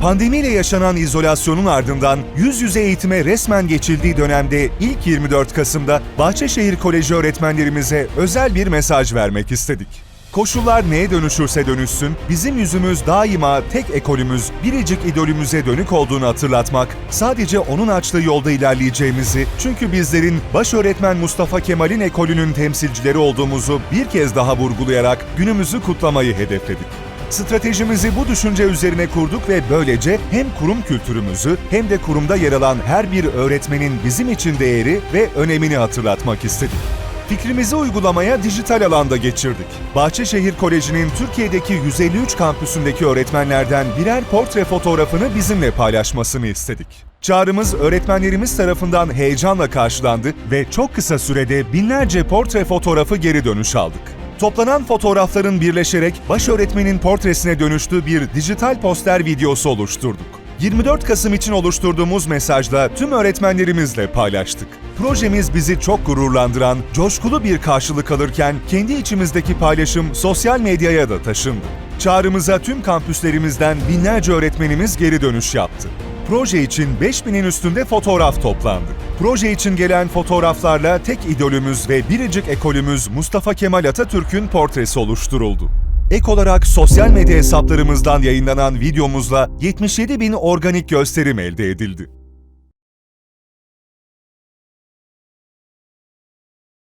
Pandemiyle yaşanan izolasyonun ardından yüz yüze eğitime resmen geçildiği dönemde ilk 24 Kasım'da Bahçeşehir Koleji öğretmenlerimize özel bir mesaj vermek istedik. Koşullar neye dönüşürse dönüşsün, bizim yüzümüz daima tek ekolümüz, biricik idolümüze dönük olduğunu hatırlatmak, sadece onun açtığı yolda ilerleyeceğimizi, çünkü bizlerin baş öğretmen Mustafa Kemal'in ekolünün temsilcileri olduğumuzu bir kez daha vurgulayarak günümüzü kutlamayı hedefledik. Stratejimizi bu düşünce üzerine kurduk ve böylece hem kurum kültürümüzü hem de kurumda yer alan her bir öğretmenin bizim için değeri ve önemini hatırlatmak istedik. Fikrimizi uygulamaya dijital alanda geçirdik. Bahçeşehir Koleji'nin Türkiye'deki 153 kampüsündeki öğretmenlerden birer portre fotoğrafını bizimle paylaşmasını istedik. Çağrımız öğretmenlerimiz tarafından heyecanla karşılandı ve çok kısa sürede binlerce portre fotoğrafı geri dönüş aldık. Toplanan fotoğrafların birleşerek baş öğretmenin portresine dönüştüğü bir dijital poster videosu oluşturduk. 24 Kasım için oluşturduğumuz mesajla tüm öğretmenlerimizle paylaştık. Projemiz bizi çok gururlandıran, coşkulu bir karşılık alırken kendi içimizdeki paylaşım sosyal medyaya da taşındı. Çağrımıza tüm kampüslerimizden binlerce öğretmenimiz geri dönüş yaptı. Proje için 5000'in üstünde fotoğraf toplandı. Proje için gelen fotoğraflarla tek idolümüz ve biricik ekolümüz Mustafa Kemal Atatürk'ün portresi oluşturuldu. Ek olarak sosyal medya hesaplarımızdan yayınlanan videomuzla 77 bin organik gösterim elde edildi.